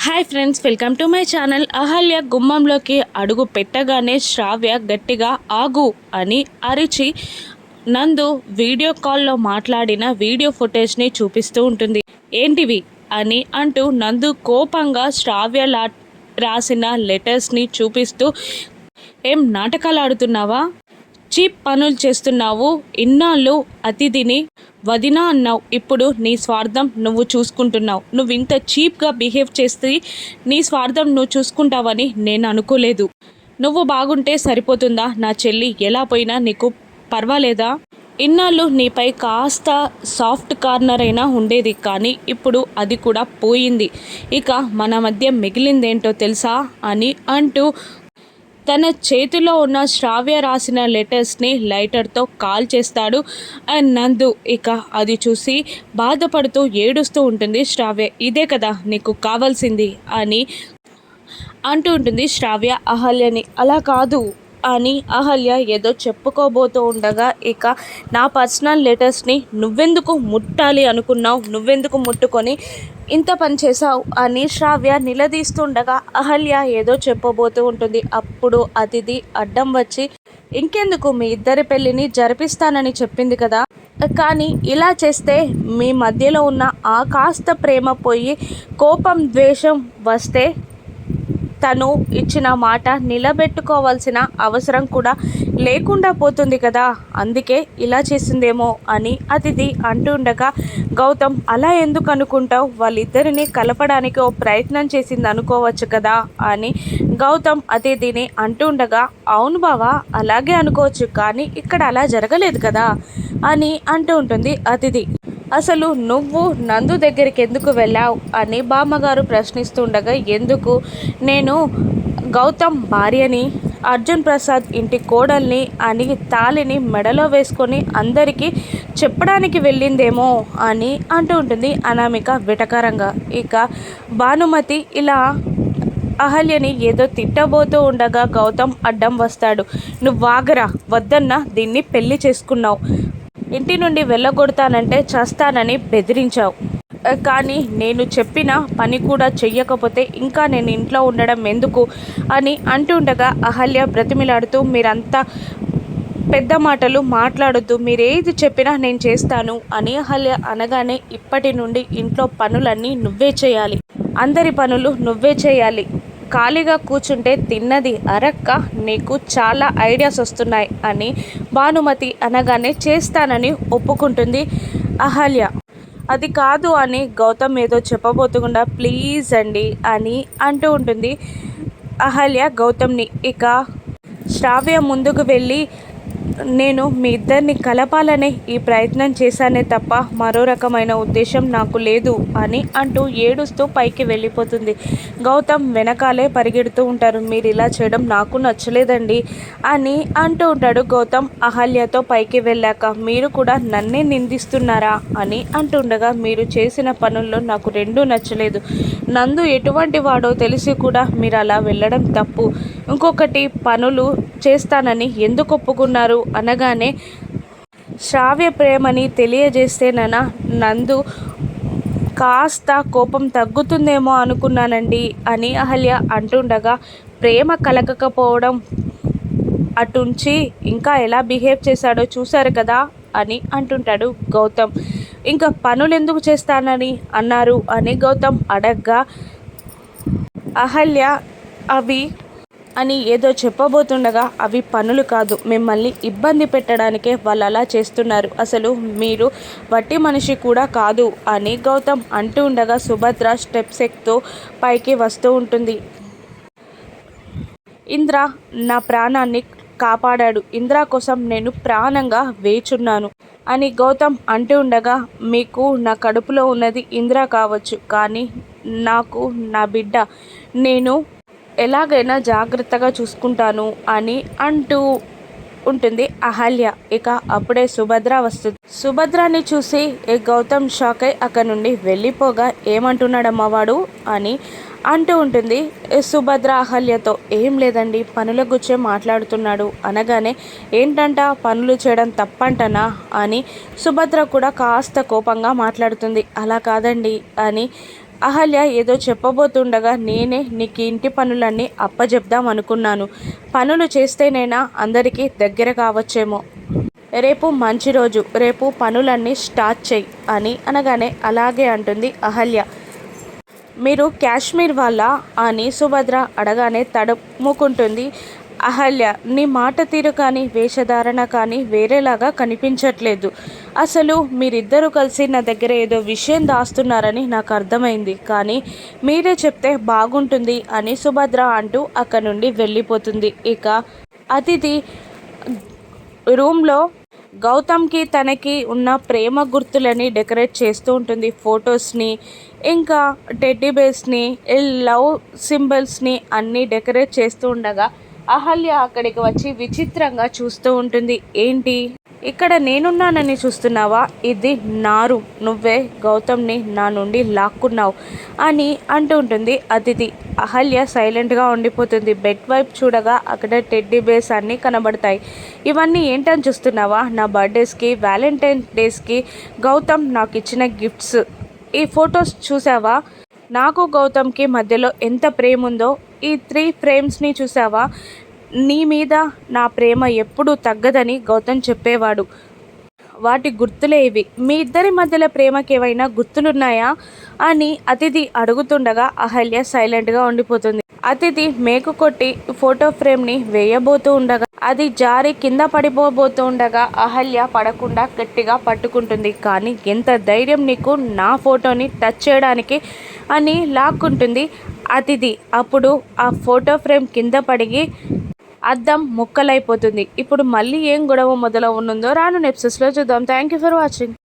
Hi friends welcome to my channel. Ahalya గుమ్మంలోకి అడుగు పెట్టగానే శ్రావ్య గట్టిగా ఆగు అని అరిచి నందు వీడియో కాల్లో మాట్లాడిన వీడియో ఫుటేజ్ని చూపిస్తూ ఉంటుంది. ఏంటివి? అని అంటూ నందు కోపంగా శ్రావ్య లా రాసిన లెటర్స్ని చూపిస్తూ ఏం నాటకాలు ఆడుతున్నావా? చీప్ పనులు చేస్తున్నావు. ఇన్నాళ్ళు అతిథిని వదినా అన్నావు. ఇప్పుడు నీ స్వార్థం నువ్వు చూసుకుంటున్నావు. నువ్వు ఇంత చీప్గా బిహేవ్ చేస్తే నీ స్వార్థం నువ్వు చూసుకుంటావని నేను అనుకోలేదు. నువ్వు బాగుంటే సరిపోతుందా? నా చెల్లి ఎలా పోయినా నీకు పర్వాలేదా? ఇన్నాళ్ళు నీపై కాస్త సాఫ్ట్ కార్నర్ అయినా ఉండేది కానీ ఇప్పుడు అది కూడా పోయింది. ఇక మన మధ్య మిగిలిందేంటో తెలుసా? అని అంటూ తన చేతిలో ఉన్న శ్రావ్య రాసిన లెటర్స్ని లైటర్తో కాల్ చేస్తాడు అండ్ నందు ఇక అది చూసి బాధపడుతూ ఏడుస్తూ ఉంటుంది శ్రావ్య. ఇదే కదా నీకు కావాల్సింది అని అంటూ ఉంటుంది శ్రావ్య. అహల్యని అలా కాదు అని అహల్య ఏదో చెప్పుకోబోతూ ఉండగా ఇక నా పర్సనల్ లెటర్స్ని నువ్వెందుకు ముట్టాలి అనుకున్నావు? నువ్వెందుకు ముట్టుకొని ఇంత పని చేసావు అని శ్రావ్య నిలదీస్తుండగా అహల్య ఏదో చెప్పబోతూ ఉంటుంది. అప్పుడు అతిథి అడ్డం వచ్చి ఇంకెందుకు మీ ఇద్దరి పెళ్ళిని జరిపిస్తానని చెప్పింది కదా. కానీ ఇలా చేస్తే మీ మధ్యలో ఉన్న ఆ కాస్త ప్రేమ పోయి కోపం ద్వేషం వస్తే తను ఇచ్చిన మాట నిలబెట్టుకోవాల్సిన అవసరం కూడా లేకుండా పోతుంది కదా. అందుకే ఇలా చేసిందేమో అని అతిథి అంటుండగా గౌతమ్ అలా ఎందుకు అనుకుంటావు? వాళ్ళిద్దరిని కలపడానికి ఓ ప్రయత్నం చేసింది అనుకోవచ్చు కదా అని గౌతమ్ అతిథిని అంటుండగా అవును బావా అలాగే అనుకోవచ్చు కానీ ఇక్కడ అలా జరగలేదు కదా అని అంటూ ఉంటుంది అతిథి. అసలు నువ్వు నందు దగ్గరికి ఎందుకు వెళ్ళావు అని బామ్మగారు ప్రశ్నిస్తుండగా ఎందుకు? నేను గౌతమ్ భార్యని అర్జున్ ప్రసాద్ ఇంటి కోడల్ని అని తాలిని మెడలో వేసుకొని అందరికీ చెప్పడానికి వెళ్ళిందేమో అని అంటూ ఉంటుంది అనామిక విటకరంగా. ఇక భానుమతి ఇలా అహల్యని ఏదో తిట్టబోతూ ఉండగా గౌతమ్ అడ్డం వస్తాడు. నువ్వు వాగరా వద్దన్నా దీన్ని పెళ్ళి చేసుకున్నావు. ఇంటి నుండి వెళ్ళగొడతానంటే చేస్తానని బెదిరించావు. కానీ నేను చెప్పిన పని కూడా చెయ్యకపోతే ఇంకా నేను ఇంట్లో ఉండడం ఎందుకు అని అంటుండగా అహల్య బ్రతిమిలాడుతూ మీరంతా పెద్ద మాటలు మాట్లాడొద్దు మీరేది చెప్పినా నేను చేస్తాను అని అహల్య అనగానే ఇప్పటి నుండి ఇంట్లో పనులన్నీ నువ్వే చేయాలి. అందరి పనులు నువ్వే చేయాలి. ఖాళీగా కూర్చుంటే తిన్నది అరక్క నీకు చాలా ఐడియాస్ వస్తున్నాయి అని భానుమతి అనగానే చేస్తానని ఒప్పుకుంటుంది అహల్య. అది కాదు అని గౌతమ్ ఏదో చెప్పబోతుకుండా ప్లీజ్ అండి అని అంటూ ఉంటుంది అహల్య గౌతమ్ని. ఇక శ్రావ్య ముందుకు వెళ్ళి నేను మీ ఇద్దరిని కలపాలనే ఈ ప్రయత్నం చేశానే తప్ప మరో రకమైన ఉద్దేశం నాకు లేదు అని అంటూ ఏడుస్తూ పైకి వెళ్ళిపోతుంది. గౌతమ్ వెనకాలే పరిగెడుతూ ఉంటారు. మీరు ఇలా చేయడం నాకు నచ్చలేదండి అని అంటూ ఉంటాడు గౌతమ్ అహల్యతో పైకి వెళ్ళాక. మీరు కూడా నన్నే నిందిస్తున్నారా అని అంటుండగా మీరు చేసిన పనుల్లో నాకు రెండూ నచ్చలేదు. నందు ఎటువంటి వాడో తెలిసి కూడా మీరు అలా వెళ్ళడం తప్పు. ఇంకొకటి పనులు చేస్తానని ఎందుకు ఒప్పుకున్నారు? అనగానే శ్రావ్య ప్రేమని తెలియజేస్తేనన నందు కాస్త కోపం తగ్గుతుందేమో అనుకున్నానండి అని అహల్య అంటుండగా ప్రేమ కలగకపోవడం అటుంచి ఇంకా ఎలా బిహేవ్ చేశాడో చూశారు కదా అని అంటుంటాడు గౌతమ్. ఇంకా పనులు ఎందుకు చేస్తానని? అన్నారు అని గౌతమ్ అడగ్గా. అహల్య అవి అని ఏదో చెప్పబోతుండగా అవి పనులు కాదు. మిమ్మల్ని ఇబ్బంది పెట్టడానికే వాళ్ళు అలా చేస్తున్నారు. అసలు మీరు వట్టి మనిషి కూడా కాదు అని గౌతమ్ అంటూ ఉండగా సుభద్ర స్టెప్స్ ఎక్కుతూ పైకి వస్తూ ఉంటుంది. ఇంద్ర నా ప్రాణాన్ని కాపాడాడు. ఇంద్ర కోసం నేను ప్రాణంగా వేచున్నాను అని గౌతమ్ అంటూ ఉండగా మీకు నా కడుపులో ఉన్నది ఇంద్ర కావచ్చు కానీ నాకు నా బిడ్డ. నేను ఎలాగైనా జాగ్రత్తగా చూసుకుంటాను అని అంటూ ఉంటుంది అహల్య. ఇక అప్పుడే సుభద్ర వస్తుంది సుభద్రాని చూసి గౌతమ్ షాక్ అయి అక్కడ నుండి వెళ్ళిపోగా ఏమంటున్నాడమ్మా వాడు అని అంటూ ఉంటుంది. సుభద్ర అహల్యతో ఏం లేదండి పనుల గుచ్చే మాట్లాడుతున్నాడు. అనగానే ఏంటంట పనులు చేయడం తప్పంటనా అని సుభద్ర కూడా కాస్త కోపంగా మాట్లాడుతుంది. అలా కాదండి అని అహల్య ఏదో చెప్పబోతుండగా నేనే నీకు ఇంటి పనులన్నీ అప్పజెప్దాం అనుకున్నాను పనులు చేస్తేనైనా అందరికీ దగ్గర కావచ్చేమో. రేపు మంచి రోజు రేపు పనులన్నీ స్టార్ట్ చెయ్యి అని అనగానే అలాగే అంటుంది అహల్య. మీరు కాశ్మీర్ వాళ్ళ అని సుభద్ర అడగానే తడుముకుంటుంది. అహల్య నీ మాట తీరు కానీ వేషధారణ కానీ వేరేలాగా కనిపించట్లేదు. అసలు మీరిద్దరూ కలిసి నా దగ్గర ఏదో విషయం దాస్తున్నారని నాకు అర్థమైంది. కానీ మీరే చెప్తే బాగుంటుంది అని సుభద్ర అంటూ అక్కడి నుండి వెళ్ళిపోతుంది. ఇక అతిథి రూమ్లో గౌతమ్కి తనకి ఉన్న ప్రేమ గుర్తులని డెకరేట్ చేస్తూ ఉంటుంది ఫొటోస్ని. ఇంకా టెడ్డీ బేర్స్ని లవ్ సింబల్స్ని అన్నీ డెకరేట్ చేస్తూ ఉండగా అహల్య అక్కడికి వచ్చి విచిత్రంగా చూస్తూ ఉంటుంది. ఏంటి? ఇక్కడ నేనున్నానని చూస్తున్నావా? ఇది నారు. నువ్వే గౌతమ్ని నా నుండి లాక్కున్నావు అని అంటూ ఉంటుంది అతిథి. అహల్య సైలెంట్గా ఉండిపోతుంది. బెడ్ వైపు చూడగా అక్కడ టెడ్డీ బేస్ అన్నీ కనబడతాయి. ఇవన్నీ ఏంటని చూస్తున్నావా? నా బర్త్డేస్కి వ్యాలంటైన్ డేస్కి గౌతమ్ నాకు ఇచ్చిన గిఫ్ట్స్. ఈ ఫొటోస్ చూసావా నాకు గౌతమ్కి మధ్యలో ఎంత ప్రేమ ఉందో ఈ త్రీ ఫ్రేమ్స్ని చూసావా నీ మీద నా ప్రేమ ఎప్పుడూ తగ్గదని గౌతమ్ చెప్పేవాడు. వాటి గుర్తులే ఇవి. మీ ఇద్దరి మధ్యలో ప్రేమకేవైనా గుర్తులున్నాయా? అని అతిథి అడుగుతుండగా అహల్య సైలెంట్గా ఉండిపోతుంది. అతిథి మేకు కొట్టి ఫోటో ఫ్రేమ్ని వేయబోతూ ఉండగా అది జారి కింద పడిపోబోతూ ఉండగా అహల్య పడకుండా గట్టిగా పట్టుకుంటుంది. కానీ ఎంత ధైర్యం నీకు నా ఫోటోని టచ్ చేయడానికి అని లాక్కుంటుంది అతిథి. అప్పుడు ఆ ఫోటో ఫ్రేమ్ కింద పడిగి అద్దం ముక్కలైపోతుంది. ఇప్పుడు మళ్ళీ ఏం గొడవ మొదలవునుందో రాను నెప్సెస్లో చూద్దాం. Thank you for watching.